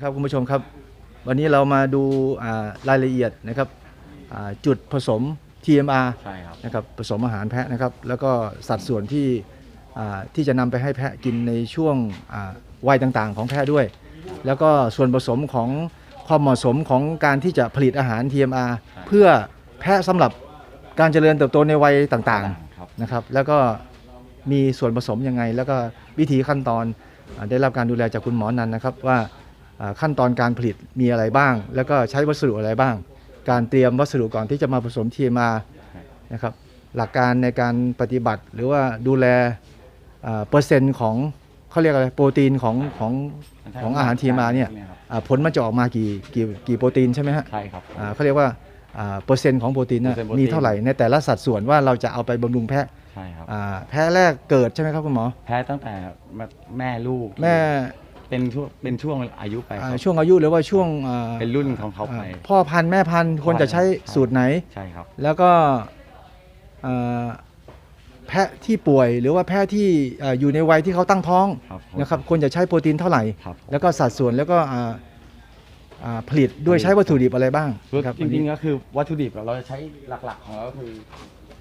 ครับคุณผู้ชมครับ วันนี้เรามาดูอ่ารายละเอียดนะครับอ่าจุดผสม TMR ใช่ครับนะครับผสมอาหารแพะนะครับ แล้วก็สัดส่วนที่อ่าที่จะนำไปให้แพะกินในช่วงอ่าวัยต่างๆ ของแพะด้วย แล้วก็ส่วนผสมของความเหมาะสมของการที่จะผลิตอาหาร TMR เพื่อแพะสำหรับการเจริญเติบโตในวัยต่างๆครับนะครับ แล้วก็มีส่วนผสมยังไง แล้วก็วิธีขั้นตอนอาได้รับการดูแลจากคุณหมอนันนะครับว่าอ่า ขั้นตอนการผลิตมีอะไรบ้าง แล้วก็ใช้วัสดุอะไรบ้าง การเตรียมวัสดุก่อนที่จะมาผสมทีมานะครับหลักการในการปฏิบัติหรือว่าดูแลอ่าเปอร์เซ็นต์ของเขาเรียกอะไรโปรตีนของของของอาหารทีมาเนี่ยครับอ่าผลมันจะออกมากี่กี่กี่โปรตีนใช่ไหมฮะใช่ครับอ่าเขาเรียกว่าอ่าเปอร์เซ็นต์ของโปรตีนนะเปอร์เซ็นต์โปรตีนมีเท่าไหร่ในแต่ละสัดส่วนว่าเราจะเอาไปบำรุงแพะใช่ครับอ่าแพ้แรกเกิดใช่ไหมครับคุณหมอแพ้ตั้งแต่แม่ลูกแม่ เป็นช่วงเป็นช่วงอายุไปคอ่ารับช่วงอายุหรือว่าช่วงอ่าเป็นรุ่นของเขาไป อ่าพ่อพันธุ์แม่พันธุ์ควรจะใช้สูตรไหน ใช่ครับ แล้วก็อ่าแพะที่ป่วยหรือว่าแพะที่อ่าอยู่ในวัยที่เขาตั้งท้องครับผมนะครับควรจะใช้โปรตีนเท่าไหร่ ครับแล้วก็สัดส่วนแล้วก็อ่าอ่าผลิตด้วยใช้วัตถุดิบอะไรบ้างคือนะครับจวันรินี้งๆก็คือวัตถุดิบเราจะใช้หลักๆของเราก็คือ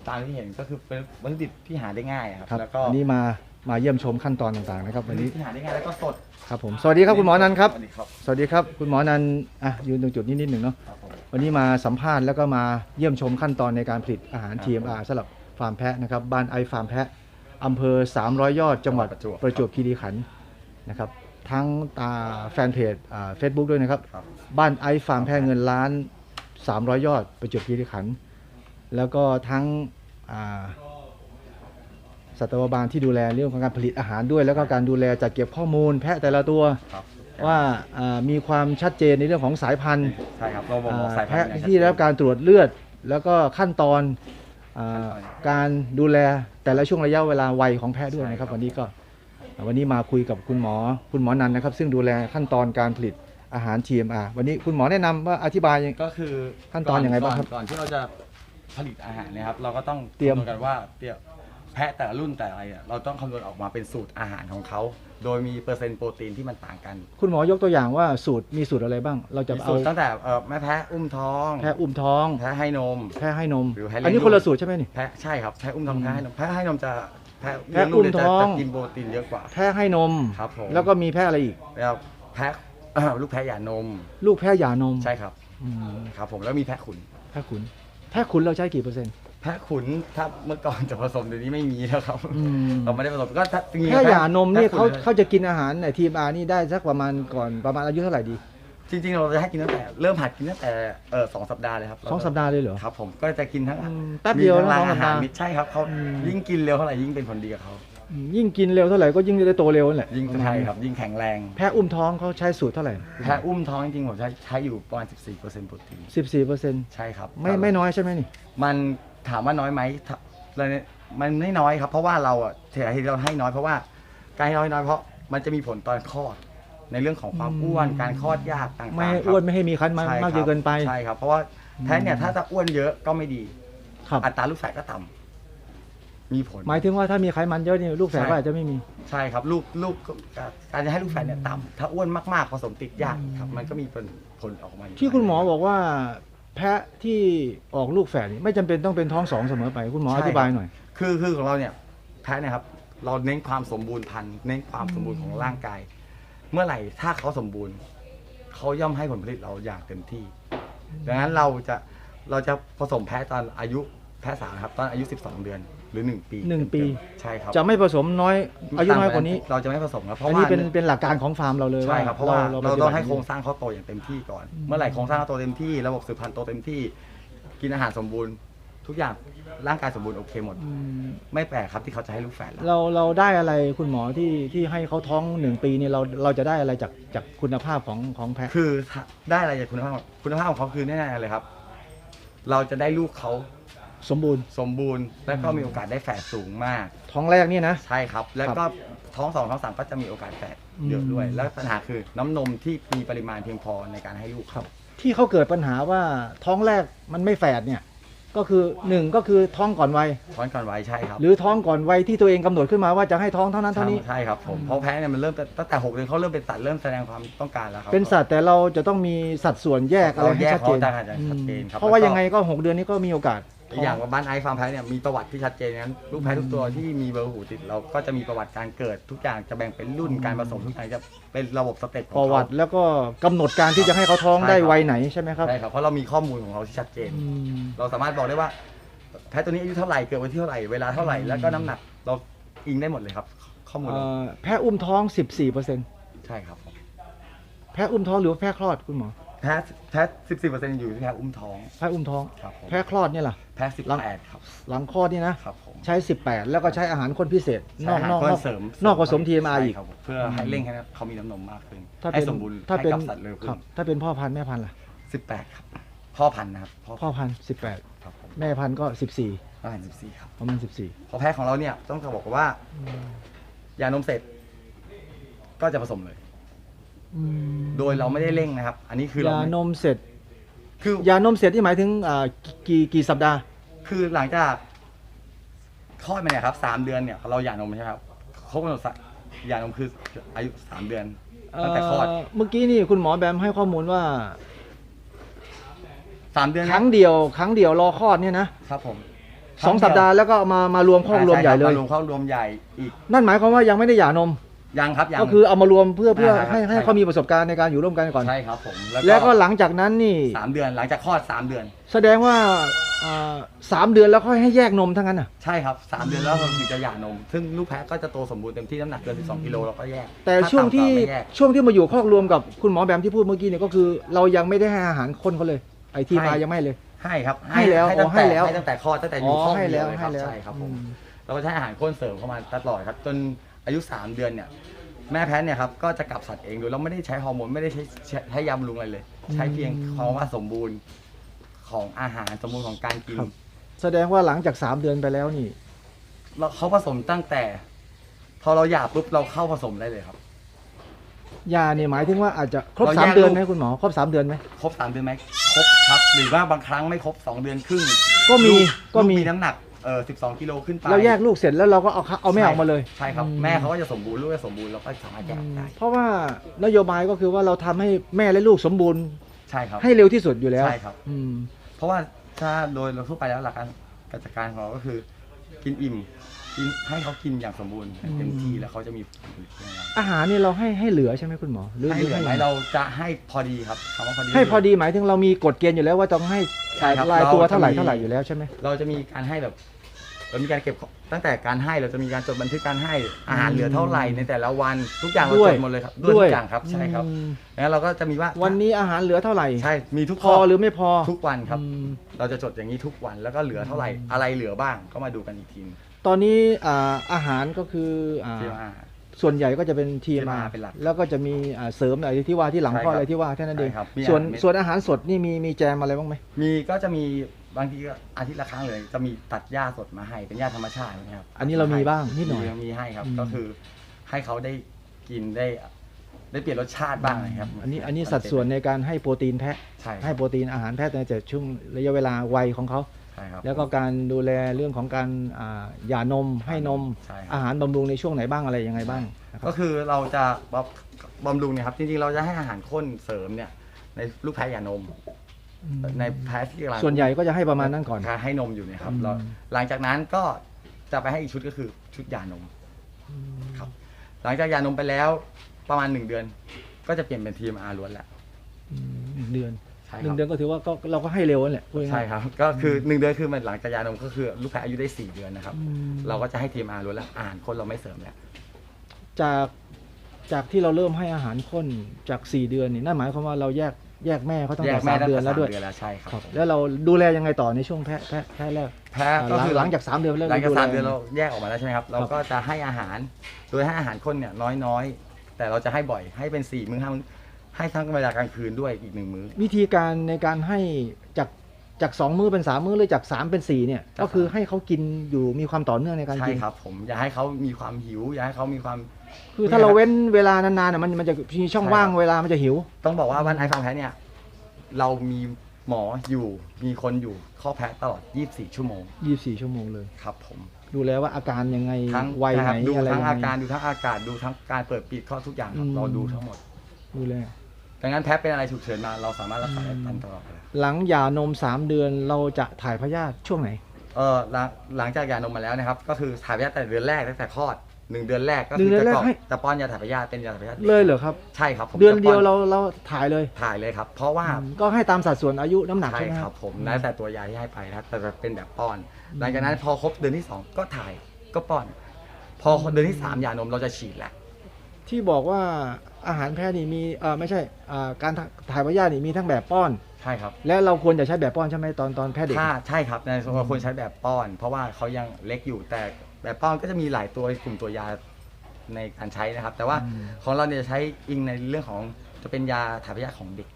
ตามที่เห็นก็คือเป็นวัตถุดิบที่หาได้ง่ายครับ ครับแล้วก็วันนี้มา มาเยี่ยมชมขั้นตอนต่างๆนะครับวันนี้ที่หาได้ง่ายแล้วก็สดครับผมสวัสดีครับคุณหมอนันท์ครับ สวัสดีครับ สวัสดีครับคุณหมอนันท์อะยืนตรงจุดนี้นิดหนึ่งเนาะครับผมวันนี้มาสัมภาษณ์แล้วก็มาเยี่ยมชมขั้นตอนในการผลิตอาหารครับ TMR สำหรับฟาร์มแพะนะครับบ้านไอฟาร์มแพะอำเภอ 300 ยอดจังหวัดประจวบประจวบคีรีขันธ์นะครับทั้งตาแฟนเพจเฟซบุ๊กด้วยนะครับ ครับบ้านไอฟาร์มแพะเงินล้าน 300 ยอดประจวบคีรีขันธ์แล้วก็ทั้งอ่า สัตวบาลที่ดูแลเรื่องของการผลิตอาหารด้วย แล้วก็การดูแลจัดเก็บข้อมูล แพะแต่ละตัว ครับว่าอ่ามีความชัดเจนในเรื่องของสายพันธุ์ใช่ครับเราบอกอ่าสายพันแพะธุ์อย่างชัดที่ได้รับการตรวจเลือด แล้วก็ขั้นตอนอาขั้นตอนการดูแลแต่ละช่วงระยะเวลาวัยของแพะด้วยนะครับใช่ครับ วันนี้ก็วันนี้มาคุยกับคุณหมอคุณหมอนันนะครับ ซึ่งดูแลขั้นตอนการผลิตอาหาร TMR วันนี้คุณหมอแนะนำว่าอธิบายก็คือขั้นตอนยังไงบ้างครับก่อนก่อนที่เราจะผลิตอาหารเนะครับ เราก็ต้องเตรียม คำนวณกันว่าเตรียม แพะแต่ละรุ่นแต่ละอะไรอะเราต้องคำนวณออกมาเป็นสูตรอาหารของเขา โดยมีเปอร์เซ็นต์โปรตีนที่มันต่างกันคุณหมอยกตัวอย่างว่าสูตรมีสูตรอะไรบ้าง เราจะมีเอาสูตรตั้งแต่เอ่อแม่แพะอุ้มท้อง แพะอุ้มท้อง แพะให้นม แพะให้นม หรือแพะเลี้ยง อันนี้คนละสูตรใช่ไหมนี่ แพะใช่ครับแพะอุ้มท้องแพะให้นมแพะให้นมจะแพะแพะเลี้ยงลูกเนี่ยอุ้มท้องจะจะกินโปรตีนเยอะกว่า แพะให้นม ครับผม แล้วก็มีแพะอะไรอีก แล้วแพะ ลูกแพะหย่านมลูกแพะหย่านมใช่ครับอืมครับผมแล้วมีแพะขุน แพะขุน แพะขุนเราใช้กี่เปอร์เซ็นต์ แพะขุนถ้าเมื่อก่อนจะผสมเดี๋ยวนี้ไม่มีแล้วครับ อืม เราไม่ได้ผสมก็ถ้าจริงๆแค่หย่านมนี่แพะเขาขุเขาจะกินอาหารในทีมอานี่ได้สักประมาณก่อนประมาณอายุเท่าไหร่ดีจริงๆ เราจะให้กินตั้งแต่เริ่มหัดกินตั้งแต่เออสองสัปดาห์เลยครับสองสัปดาห์เลยเหรอ ครับผมก็จะกินทั้งอืมแป๊บเดียวมีทั้งนะรางสองสัปดาห์อาหารมิตรใช่ครับเขาอืม ยิ่งกินเร็วเท่าไหร่ยิ่งเป็นผลดีกับเขาอืมยิ่งกินเร็วเท่าไหร่ก็ยิ่งจะได้โตเร็วนั่นแหละยิ่งประมาณใช่นี้ครับ ยิ่งแข็งแรงแพะอุ้มท้องเขาใช้สูตรเท่าไหร่แพะอุ้มท้องจริงๆผมใช้ใช้อยู่ประมาณ14%โปรตีนสิบสี่เปอร์เซ็นต์ใช่ครับไม่ไม่น้อยใช่ไหมนี่ มัน ถามว่าน้อยไหมถ้าเราเนี่ยมันไม่น้อยครับ เพราะว่าเราอะที่เราให้น้อยเพราะว่า การให้น้อยน้อยเพราะมันจะมีผลตอนคลอด ในเรื่องของความอ้วนการคลอดยากต่างๆไม่ให้ครับ อ้วนไม่ให้มีคันมากใช่มากคจรับนเกินไป ใช่ครับ เพราะว่าแท้เนี่ยถ้าจะอ้วนเยอะก็ไม่ดี ครับ อัตราลูกแฝดก็ต่ำมีผล หมายถึงว่าถ้ามีไขมันเยอะนี่ลูกแฝดใช่ ก็อาจจะไม่มี ใช่ครับลูกลูกการจะให้ลูกแฝดเนี่ยต่ำถ้าอ้วนมากๆผสมติดยากครับ มันก็มีผลผลออกมายู่ที่คุณหมอบอกว่า แพะที่ออกลูกแฝดนี่ไม่จำเป็นต้องเป็นท้องสองเสมอไปคุณหมออธิบายหน่อย คือคือของเราเนี่ยแพ้เนี่ยครับ เราเน้นความสมบูรณ์พันธุ์เน้นความสมบูรณ์ของร่างกาย เมื่อไหร่ถ้าเขาสมบูรณ์ เขาย่อมให้ผลผลิตเราอย่างเต็มที่ ดังนั้นเราจะเราจะผสมแพ้ตอนอายุแพ้สาวนะครับ ตอนอายุ 12 เดือน หรือ1ปีหนึ่งปี ใช่ครับจะไม่ผสมน้อยอายุน้อยกว่านี้เราจะไม่ผสมครับเพอัราะนว่า นี้เป็นเป็นหลักการของฟาร์มเราเลยใช่ครับเพราะว่าเราปฏิต้บัองให้ย่โครงสร้างเขาโตอย่างเต็มที่ก่อน เมื่อไหร่โครงสร้างเขาโตเต็มที่ระบบสืบพันธุ์โตเต็มที่ กินอาหารสมบูรณ์ ทุกอย่างร่างกายสมบูรณ์โอเคหมด อืมไม่แปลกครับที่เขาจะให้ลูกแฝดเราเราเราได้อะไรคุณหมอที่ที่ให้เขาท้องหนึ่งปีเนี่ยเราเราจะได้อะไรจากจากคุณภาพของของแพะ คือถ้าได้อะไรจากคุณภาพคุณภาพของเขาคือแน่ๆเลยครับ เราจะได้ลูกเขา สมบูรณ์สมบูรณ์ และก็มีโอกาสได้แฝดสูงมาก ท้องแรกเนี่ยนะ ใช่ครับ แล้วก็ท้องสองท้องสามก็จะมีโอกาสแฝดเยอะด้วยอืมแล้วปัญหาคือน้ำนมที่มีปริมาณเพียงพอในการให้ลูกครับ ที่เขาเกิดปัญหาว่าท้องแรกมันไม่แฝดเนี่ย ก็คือหนึ่งก็คือท้องก่อนวัยท้อนก่อนไว้ใช่ครับ หรือท้องก่อนวัยที่ตัวเองกำหนดขึ้นมาว่าจะให้ท้องเท่านั้นเท่านี้ใช่ครับผมเพราะแพ้เนี่ยมันเริ่มตั้งแต่หกเดือนเขาเริ่มเป็นสัตว์เริ่มแสดงความต้องการแล้วครับเป็นสัตว์แต่เราจะต้องมีสัดส่วนแยกอะไรเราให้แยกชัดเจนเขาต่างหากอย่างชัดเจนครับเพราะว่าแล้วก็ยังไงก็หกเดือนนี้ก็มีโอกาส อีกอย่างว่าบ้านไอซ์ฟาร์มแพ้เนี่ยมีประวัติที่ชัดเจนนั้นลูกแพ้ทุกตัวที่มีเบอร์หูติดเราก็จะมีประวัติการเกิดทุกอย่างจะแบ่งเป็นรุ่นการผสมทุกอย่างจะเป็นระบบสเต็ปของประเขาวัติแล้วก็กำหนดการที่จะให้เขาท้องใช่ได้ครับ วัยไหนใช่ไหมครับใช่ครับเพราะเรามีข้อมูลของเขาที่ชัดเจน อืมเราสามารถบอกได้ว่า แพ้ตัวนี้อายุเท่าไหร่เกิดวันที่เท่าไหร่เวลาเท่าไหร่แล้วก็น้ำหนักเราอิงได้หมดเลยครับ ข้อมูลเอ่อแพ้อุ้มท้อง 14เปอร์เซ็นต์ใช่ครับผมแพ้อุ้มท้องหรือว่าแพ้คลอดคุณหมอแพ้แพ้สิบสี่เปอร์เซ็นต์อยู่ที่แพ้อุ้มท้อง แพ้อุ้มท้อง ครับผม แพ้คลอดเนี่ยล่ะแพ้สิบแปดครับ หลังคลอดนี่นะครับผม ใช้ 18 แล้วก็ใช้อาหารคนพิเศษ นอกใช่นอกเพื่นออกเสริมนอกผสม TMR ใช่อีกครับผมเพื่อให้เร่งให้เขามีน้ำนมมากขึ้น ถ้าให้เป็นสมบูรณ์ถ้าให้เป็นกับสัตว์เร็วคขึ้รับนถ้าเป็นพ่อพันธุ์แม่พันธุ์ล่ะ สิบแปดครับ พ่อพันธุ์นะครับพ่อพันธุ์ครับผม18แม่พันธุ์ก็พ่อพันธุ์สิบสี่ครับ14ประมาณพอแพ้ของเราเนี่ยต้องบอกว่า ยานมเสร็จ ก็จะผสมเลย14โดยเราไม่ได้เร่งนะครับ อันนี้คือเรายาไม่นมเสร็จ คือ ยานมเสร็จที่หมายถึงอ่ากี่กี่สัปดาห์ คือหลังจากคลอดมาเนี่ยครับสามเดือนเนี่ยเราหย่านมใช่ไหมครับครบกำหนดสัหย่านมคืออายุสามเดือนตั้งแต่คลอดเอ่อเมื่อกี้นี่คุณหมอแบมให้ข้อมูลว่า สามเดือนครั้งเดียว ครั้งเดียวรอคลอดเนี่ยนะครับผมสองสัปดาห์แล้วก็มามารวมข้อรวมใหญ่เลยมารวมข้อรวมใหญ่อีก นั่นหมายความว่ายังไม่ได้หย่านมยังครับยังก็คือเอามารวมเพื่อเพื่อใช่ครับให้ให้ใช่ครับเขามีประสบการณ์ในการอยู่ร่วมกันก่อนใช่ครับผมแล้วก็หลังจากนั้นนี่สามเดือนหลังจากคลอดสามเดือน แสดงว่า อ่าสามเดือนแล้วค่อยให้แยกนมทั้งนั้นอะ ใช่ครับสามเดือนแล้วเราถึงจะหย่านม ซึ่งลูกแพะก็จะโตสมบูรณ์เต็มที่น้ำหนักเกิน 12กิโลเราก็แยกแต่ถ้าช่วงที่ต่ำกาไม่แยก ช่วงที่มาอยู่คอกรวมกับคุณหมอแบมที่พูดเมื่อกี้เนี่ยก็คือ เรายังไม่ได้ให้อาหารคนเขาเลย ไอที่มายังไม่ให้เลย ให้ครับให้แล้วให้ตั้งอ๋อให้แต่แล้ว ให้ตั้งแต่คลอดตั้งแต่อยู่อ๋อคลอดให้แล้วเดียเยครับให้แล้วใช่ครับผมอืมเราก็ใช้อาหารข้นเสริมเข้ามาตลอดครับ จนอายุ 3 เดือนเนี่ย แม่แพะเนี่ยครับก็จะกลับสัตว์เองโดยเราไม่ได้ใช้ฮอร์โมนไม่ได้ใช้ใช้ใช้ยาบำรุงอะไรเลย ใช้เพียงความว่าสมบูรณ์ ของอาหารสมบูรณ์ของการกินครับ แสดงว่าหลังจากสามเดือนไปแล้วนี่ เราเขาผสมตั้งแต่ พอเราหย่าปุ๊บเราเข้าผสมได้เลยครับ ยาเนี่ยหมายถึงว่าอาจจะครบเราสามแยกเดือนลูกไหมคุณหมอครบสามเดือนไหมครบสามเดือนไหมครบครับ หรือว่าบางครั้งไม่ครบสองเดือนครึ่งก็มีลูก็มีลูน้ำหนักเออสิบสองกิโลขึ้นไปเราแยกลูกเสร็จแล้วเราก็เอาเขาเอาแม่ออกมาเลยใช่ครับอืมแม่เขาก็จะสมบูรณ์ลูกจะสมบูรณ์เราก็สามารถแยกได้เพราะว่านโยบายก็คือว่าเราทำให้แม่และลูกสมบูรณ์ ใช่ครับ ให้เร็วที่สุดอยู่แล้วใช่ครับ อืม เพราะว่าถ้าโดยเราทั่วไปแล้วหลักการการจัดการของเราก็คือ กินอิ่มกินให้เขากินอย่างสมบูรณ์เต็มที่แล้วเขาจะมีผลผลิตยังไงอาหารนี่เราให้ให้เหลือใช่ไหมคุณหมอให้เหลือไหมเราจะให้พอดีครับคำว่าพอดีให้พอดีหมายถึงเรามีกฎเกณฑ์อยู่แล้วว่าต้องให้ใช่ครับรายตัวเราจะเท่าไหร่มีเท่าไหร่อยู่แล้วใช่ไหมเราจะมีการให้แบบ เรามีการเก็บข้อตั้งแต่การให้เราจะมีการจดบันทึกการให้อาหารเหลือเท่าไหร่ในแต่ละวันทุกอย่างเราด้วจยดหมดเลยครับด้วยทุกอย่างครับใช่ครับอืมแล้วเราก็จะมีว่าวันนี้อาหารเหลือเท่าไหร่ใช่มีทุกพอหรือไม่พอทุกวันครับ อืมเราจะจดอย่างนี้ทุกวันแล้วก็เหลือเท่าไหร่อะไรเหลือบ้างก็มาดูกันอีกทีตอนนี้อ่าอาหารก็คืออ่าที่ว่า ส่วนใหญ่ก็จะเป็นทีมา TMR เป็นหลักแล้วก็จะมีอ่าเสริมอะไรที่ว่าที่หลังใช่คลอดครับอะไรที่ว่าแค่นั้นเองใช่ครับมีส่วนอาหารเม็ด ส่วนอาหารสดนี่มีมีแจมอะไรบ้างไหม มีก็จะมี บางทีก็อาทิตย์ละครั้งเลย จะมีตัดหญ้าสดมาให้เป็นหญ้าธรรมชาตินะครับอันนี้เรามีบ้างนิดหน่อย มีมีให้ครับ อืม ก็คือให้เขาได้กินได้ ได้เปลี่ยนรสชาติบ้างนะครับอันนี้อันนี้สัดส่วนในการให้โปรตีนแพะ ใช่ครับให้โปรตีนอาหารแพะในแต่ช่วงระยะเวลาวัยของเขา ใช่ครับ แล้วก็การดูแลเรื่องของการอ่าหย่านมให้นม ใช่ครับ อาหารบำรุงในช่วงไหนบ้างอะไรยังไงบ้างนะครับ ก็คือเราจะบำบำรุงเนี่ยครับจริงๆเราจะให้อาหารข้นเสริมเนี่ยในลูกแพะหย่านม ในแพะที่กำลังส่วนใหญ่ก็จะให้ประมาณนั้นก่อนการให้นมอยู่เนี่ยครับอืมเราหลังจากนั้นก็จะไปให้อีกชุดก็คือชุดยานมครับ หลังจากยานมไปแล้วประมาณหนึ่งเดือน ก็จะเปลี่ยนเป็นทีมอาล้วนแล้วอืมหนึ่งเดือนใช่หคนึ่รังบเดือนก็ถือว่าก็เราก็ให้เร็วนั่นแหละพูดง่ายๆใช่ครับ ก็คือหนึ่งเดือนคือมันหลังจากยานมก็คือ ลูกแพะอายุได้สี่เดือนนะครับอืมเราก็จะให้ทีมอาล้วนแล้วอาหารคนเราไม่เสริมแล้วจากจากที่เราเริ่มให้อาหารข้นจาก4เดือนนี่นั่นหมายความว่าเราแยก แยกแม่เขาตั้งแยแต่กแม่สามตั้งเดือนแต่แล้วสามด้วย เดือนแล้วใช่ครับครับแล้วเราดูแลยังไงต่อในช่วงแพะแพะแพะแรกแพะก็หลังคือหลังจากสามเดือนแล้วหลังจากดูแสามเดือนเราแยกออกมาแล้วใช่ไหมครับ เราก็จะให้อาหาร โดยให้อาหารคนเนี่ยน้อยๆ แต่เราจะให้บ่อย ให้เป็นสี่มื้อห้ามื้อให้ทั้งเวลากลางคืนด้วยอีกหนึ่งมื้อ วิธีการในการให้ จากจากสองมื้อเป็นสามมื้อหรือจากสามเป็นสี่เนี่ยจากก็คือสามให้เขากินอยู่มีความต่อเนื่องในการใช่กิน ครับ ผมอยากให้เขามีความหิว อยากให้เขามีความ คือถ้าเราเว้นเวลานานๆน่ะมันมันจะมีช่องใช่ว่างครับเวลามันจะหิว ต้องบอกว่าวันไอฟาร์มแพะเนี่ย เรามีหมออยู่มีคนอยู่ข้อแพะตลอด 24 ชั่วโมง24 ชั่วโมงเลย ครับผมดูแลว่าอาการยังไงทั้งวัยไหนนะครับดูอะไรทั้งยังอาไง การดูทั้งอากาศดูทั้งการเปิดปิดข้อทุกอย่างครับอืมเราดูทั้งหมด ดูแล ดังนั้นแพะเป็นอะไรฉุกเฉินมาเราสามารถรักษาได้ทันตลอดเวลาหลังหย่านม 3 เดือนเราจะถ่ายพยาธิช่วงไหน เออหลังหลังจากหย่านมมาแล้วนะครับ ก็คือถ่ายพยาธิแต่เดือนแรกตั้งแต่คลอดหนึ่งเดือนแรกก็หนึ่คืงเดือนจะแรกกรอกให้จะป้อนยาถ่ายพยาธิเป็นยาถ่ายพยาธิเลยเหรอครับใช่ครับผมเดือนเดียวจะป้เราเราถ่ายเลยถ่ายเลยครับ เพราะว่าอืมก็ให้ตามสัดส่วนอายุน้ำหนักใช่ใช่ไหมคครัรับบผมแล้วแต่ตัวยาที่ให้ไปนะครับแต่แบบเป็นแบบป้อน หลังจากนั้นพอครบเดือนที่สองก็ถ่ายก็ป้อน พอเดือนที่สามหย่านมเราจะฉีดแหละ ที่บอกว่าอาหารแพทย์นี่มีเออไม่ใช่อ่าการถ่ายพยาธินี่มีทั้งแบบป้อน ใช่ครับและเราควรจะใช้แบบป้อนใช่ไหมตอนตอนแพทย์เด็ก ถ้าใช่ครับในส่วนของคนใช้แบบป้อน เพราะว่าเขายังเล็กอยู่แต่แบบป้อนก็จะมีหลายตัวกลุ่มตัวยาในการใช้นะครับ แต่ว่าอืม ของเราเนี่ยจะใช้อิงในเรื่องของจะเป็นยาถ่ายพยาธิของเด็ก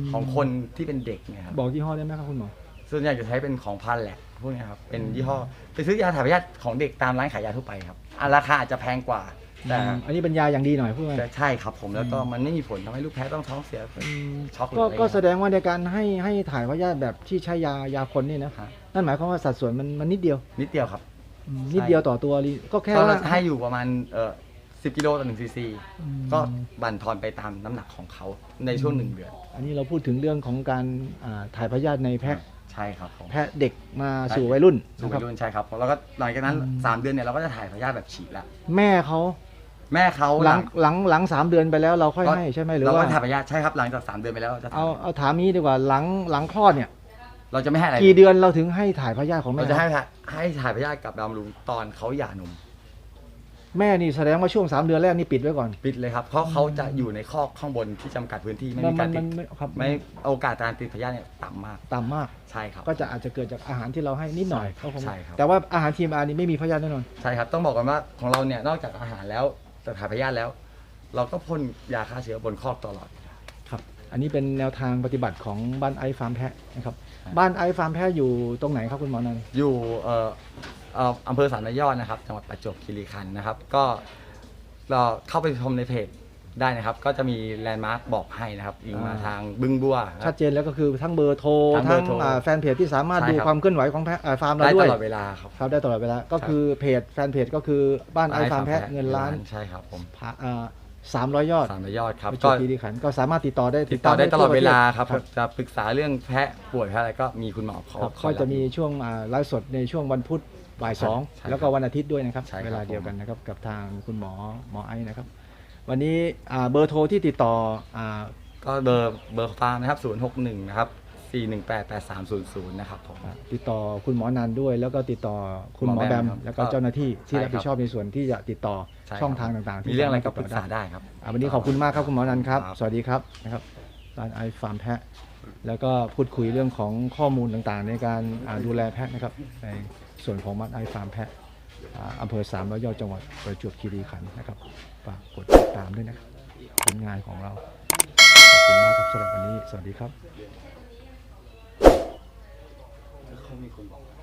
มของคนที่เป็นเด็กเนี่ยครับบอกยี่ห้อได้ไหมครับคุณหมอ ส่วนใหญ่จะใช้เป็นของพันแหละพวกเนี้ยครับเป็นยี่ห้อไปซื้อยาถ่ายพยาธิของเด็กตามร้านขายยาทั่วไปครับอะราคาอาจจะแพงกว่า แต่อืมอันนี้เป็นยาอย่างดีหน่อยพูดง่ายแต่ใช่ครับผมแล้วก็มันไม่มีผลทำให้ลูกแพ้ต้องท้องเสียอืมช็อกหรือก็อะไรก็แสดงว่าในการให้ให้ถ่ายพยาธิแบบที่ใช้ยายาคนนี่นะครับนั่นหมายความว่าสัดส่วนมันมันนิดเดียว นิดเดียวครับอืมนิดเดียวต่อตัวลิก็แค่ก็ว่าให้อยู่ประมาณเอ่อสิบกิโลต่อหนึ่งซีซีอืมก็บั่นทอนไปตามน้ำหนักของเขาในช่วงหนึ่งเดือน อันนี้เราพูดถึงเรื่องของการอ่าถ่ายพยาธิในแพะใช่ครับผมแพะเด็กมาสู่วัยรุ่นสู่นะควัรับยรุ่นใช่ครับแล้วก็หลังจากนั้นอืมสามเดือนเนี่ยเราก็จะถ่ายพยาธิแบบฉีดละแม่เขา แม่เขาหลังหลังหลังสามเดือนไปแล้วเราค่อยก็ให้ใช่ไหมหรือเราว่าก็ถ่ายพยาธิใช่ครับหลังจากสามเดือนไปแล้วเราจะถ่ายเอาเอาถามนี้ดีกว่าหลังหลังคลอดเนี่ย เราจะไม่ให้อะไรกี่เดือนเราถึงให้ถ่ายพยาธิของแม่เราจะให้ถ่ายให้ถ่ายพยาธิกับบำรุงตอนเขาหย่านมแม่นี่แสดงว่าช่วงสามเดือนแรกนี่ปิดไว้ก่อนปิดเลยครับเพราะเขาจะอยู่ในคอกข้างบนที่จำกัดพื้นที่ไม่มีการติดไม่ครับไม่โอกาสการติดพยาธิเนี่ยต่ำมากต่ำมากใช่ครับ ก็จะอาจจะเกิดจากอาหารที่เราให้นิดหน่อยใช่ครับก็คงใช่ครับแต่ว่าอาหารทีมอาร์นี่ไม่มีพยาธิแน่นอนใช่ครับต้องบอกกันว่าของเราเนี่ยนอกจากอาหารแล้ว แต่ถ่ายพยาธิแล้ว เราก็พ่นยาฆ่าเชื้อบนคอกตลอด ครับอันนี้เป็นแนวทางปฏิบัติของบ้านไอฟาร์มแพะนะครับครับบ้านไอฟาร์มแพะอยู่ตรงไหนครับคุณหมอนันท์อยู่เอ่อเอ่ออำเภอสันนายอดนะครับจังหวัดประจวบคีรีขันธ์นะครับ ก็เราเข้าไปชมในเพจ ได้นะครับ ก็จะมีแลนด์มาร์คบอกให้นะครับอิงมาทางบึงบัวคชัรัดบเจนแล้วก็คือทั้งเบอร์โทร ทั้งเบอทั้ร์งโทรอ่าแฟนเพจที่สามารถใช่ดูครับ ความเคลื่อนไหวของแพะอ่าฟาร์มเราได้ด้วตยลอดเวลาครับ ครับได้ตลอดเวลาก็คือเพจแฟนเพจก็คือบ้านไอฟาร์มแพะเงินล้านใช่ครับผมสามร้อยยอดสามยอดครับประจก็วบคีรีขันธ์ก็สามารถติดต่อได้ติดต่อได้ตลอดเวลาครับครับจะปรึกษาเรื่องแพะป่วยแพะอะไรก็มีคุณหมอเขาครับคอยก็จะมีช่วงอ่าไลฟ์สดในช่วงวันพุธบ่ายสองใช่ครับแล้วก็วันอาทิตย์ด้วยนะครับ ใช่ครับ เวลาเดียวกันนะครับกับทางคุณหมอหมอไอซ์นะครับ วันนี้อ่าเบอร์โทรที่ติดต่ออ่าก็เบอร์เบอร์ฟาร์มนะครับ061นะครับ418 8300นะครับผม ติดต่อคุณหมอนันด้วย แล้วก็ติดต่อคุณหมอหมอแบแบมมครับแล้วก็เจ้าหน้าที่ที่ใช่รับผิดครับชอบในส่วนที่จะติดต่อใช่ครับ ช่องทางต่างๆมีเรื่องอะไรก็สาปรึกติดต่ษาได้ครับ อ่าวันนี้ขอบคุณมากครับคุณหมอนันครับ ครับ สวัสดีครับนะครับร้านไอฟาร์มแพะ แล้วก็พูดคุยเรื่องของข้อมูลต่างๆ ในการอ่าดูแลแพะนะครับในส่วนของมัดไอฟาร์มแพะอ่า อำเภอสามร้อยยอดจังหวัดประจวบคีรีขันธ์นะครับฝากกดติดตามด้วยนะครับผลงานของเราขอบคุณมากครับสำหรับวันนี้ สวัสดีครับ เขามีคนบอก